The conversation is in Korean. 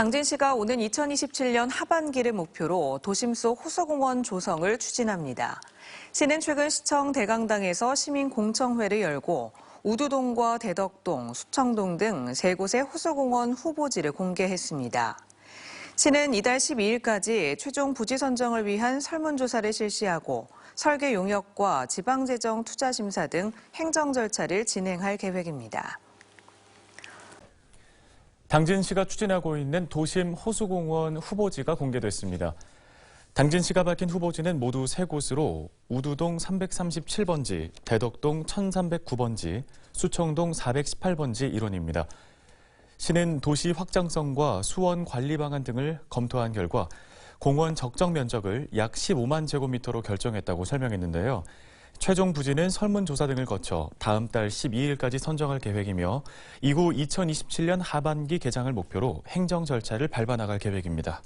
당진 시가 오는 2027년 하반기를 목표로 도심 속 호수공원 조성을 추진합니다. 시는 최근 시청 대강당에서 시민 공청회를 열고 우두동과 대덕동, 수청동 등 세 곳의 호수공원 후보지를 공개했습니다. 시는 이달 12일까지 최종 부지 선정을 위한 설문조사를 실시하고 설계 용역과 지방재정 투자 심사 등 행정 절차를 진행할 계획입니다. 당진시가 추진하고 있는 도심 호수공원 후보지가 공개됐습니다. 당진시가 밝힌 후보지는 모두 세 곳으로 우두동 337번지, 대덕동 1309번지, 수청동 418번지 일원입니다. 시는 도시 확장성과 수원 관리 방안 등을 검토한 결과 공원 적정 면적을 약 15만 제곱미터로 결정했다고 설명했는데요. 최종 부지는 설문조사 등을 거쳐 다음 달 12일까지 선정할 계획이며 이후 2027년 하반기 개장을 목표로 행정 절차를 밟아 나갈 계획입니다.